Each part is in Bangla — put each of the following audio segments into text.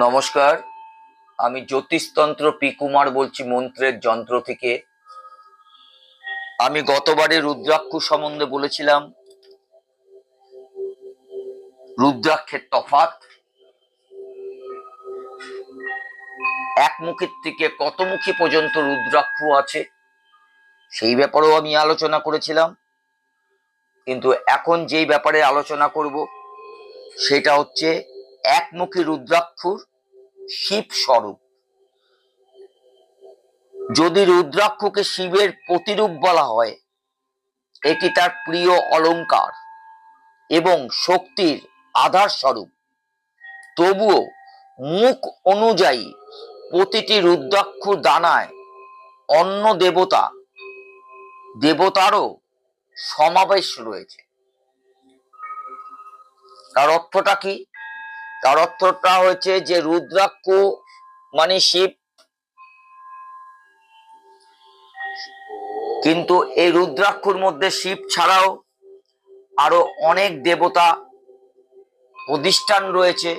নমস্কার। আমি জ্যোতিষতন্ত্র পি কুমার বলছি মন্ত্রের যন্ত্র থেকে। আমি গতবারে রুদ্রাক্ষ সম্বন্ধে বলেছিলাম। রুদ্রাক্ষের তফাৎ। একমুখীর থেকে কত কতমুখী পর্যন্ত রুদ্রাক্ষ আছে, সেই ব্যাপারেও আমি আলোচনা করেছিলাম। কিন্তু এখন যেই ব্যাপারে আলোচনা করব, সেটা হচ্ছে একমুখী রুদ্রাক্ষর শিব স্বরূপ। যদি রুদ্রাক্ষকে শিবের প্রতিরূপ বলা হয়, এটি তার প্রিয় অলংকার এবং শক্তির আধার স্বরূপ। তবুও মুখ অনুযায়ী প্রতিটি রুদ্রাক্ষ দানায় অন্য দেবতা, দেবতারও সমাবেশ রয়েছে। তার অর্থটা কি? তার অর্থটা হয়েছে যে রুদ্রাক্ষ মানে শিব। কিন্তু এই রুদ্রাক্ষর মধ্যে শিব ছাড়াও আরও অনেক দেবতা প্রতিষ্ঠান রয়েছে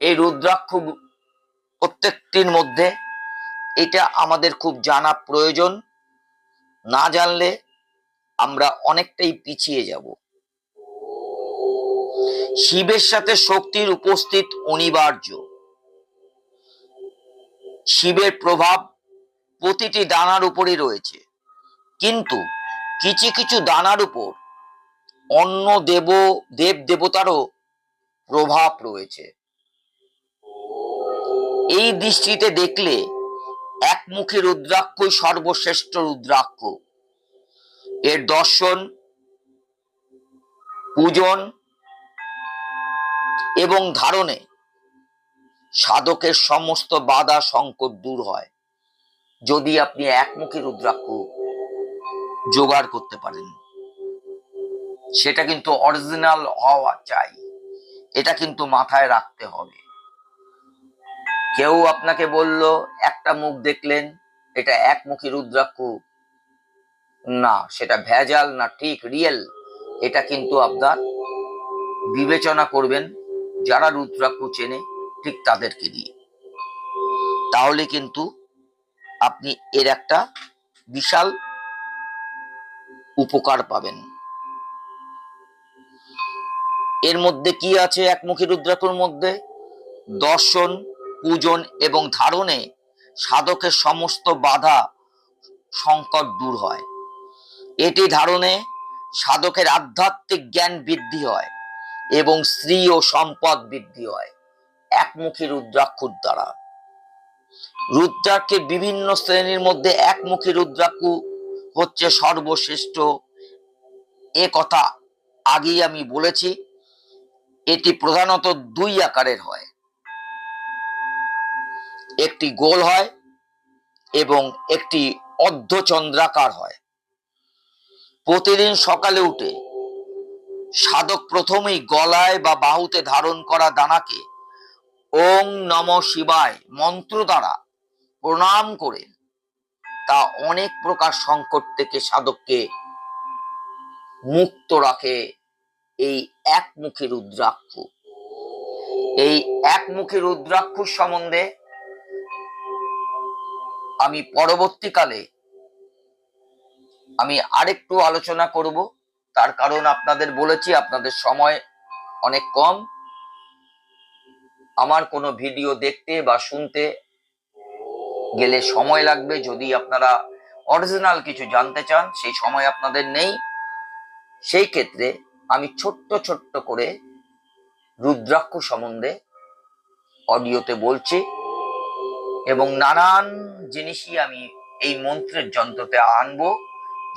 এই রুদ্রাক্ষ প্রত্যেকটির মধ্যে। এটা আমাদের খুব জানা প্রয়োজন। না জানলে আমরা অনেকটাই পিছিয়ে যাব। শিবের সাথে শক্তির উপস্থিত অনিবার্য। শিবের প্রভাব প্রতিটি দানার উপরই রয়েছে। কিন্তু কিছু কিছু দানার উপর অন্য দেব দেব দেবতারও প্রভাব রয়েছে। এই দৃষ্টিতে দেখলে একমুখী রুদ্রাক্ষই সর্বশ্রেষ্ঠ রুদ্রাক্ষ। এর দর্শন, পূজন এবং ধারণে সাধকের সমস্ত বাধা সংকট দূর হয়, যদি আপনি একমুখী রুদ্রাক্ষ জোগাড় করতে পারেন। সেটা কিন্তু অরিজিনাল হওয়া চাই। এটা কিন্তু মাথায় রাখতে হবে। কেউ আপনাকে বলল, একটা মুখ দেখলেন, এটা একমুখী রুদ্রাক্ষ। না, সেটা ভেজাল না, ঠিক রিয়েল। এটা কিন্তু আপনার বিবেচনা করবেন যারা রুদ্রাক্ষ চেনে, ঠিক তাদেরকে দিয়ে। তাহলে কিন্তু আপনি এর একটা বিশাল উপকার পাবেন। এর মধ্যে কি আছে একমুখী রুদ্রাক্ষর মধ্যে? দর্শন, পূজন এবং ধারণে সাধকের সমস্ত বাধা, সংকট দূর হয়। এটি ধারণে সাধকের আধ্যাত্মিক জ্ঞান বৃদ্ধি হয়। এবং স্ত্রী ও সম্পদ বৃদ্ধি হয়। একমুখী রুদ্রাক্ষর দ্বারা। রুদ্রাক্ষের বিভিন্ন শ্রেণির মধ্যে একমুখী রুদ্রাক্ষ হচ্ছে সর্বশ্রেষ্ঠ। এ কথা আগেই আমি বলেছি। এটি প্রধানত দুই আকারের হয়। একটি গোল হয় এবং একটি অর্ধচন্দ্রাকার হয়। প্রতিদিন সকালে উঠে সাধক প্রথমেই গলায় বা বাহুতে ধারণ করা দানাকে ওং নম শিবায় মন্ত্র দ্বারা প্রণাম করে তা অনেক প্রকার সংকট থেকে সাধককে মুক্ত রাখে এই একমুখী রুদ্রাক্ষ। এই একমুখী রুদ্রাক্ষ সম্বন্ধে আমি পরবর্তীকালে আমি আরেকটু আলোচনা করব। তার কারণ আপনাদের বলেছি, আপনাদের সময় অনেক কম। আমার কোনো ভিডিও দেখতে বা শুনতে গেলে সময় লাগবে যদি আপনারা অরিজিনাল কিছু জানতে চান, সেই সময় আপনাদের নেই। সেই ক্ষেত্রে আমি ছোট্ট ছোট্ট করে রুদ্রাক্ষ সম্বন্ধে অডিওতে বলছি এবং নানান জিনিসই আমি এই মন্ত্রের যন্ত্রতে আনব,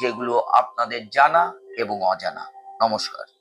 যেগুলো আপনাদের জানা এবং অজানা। নমস্কার।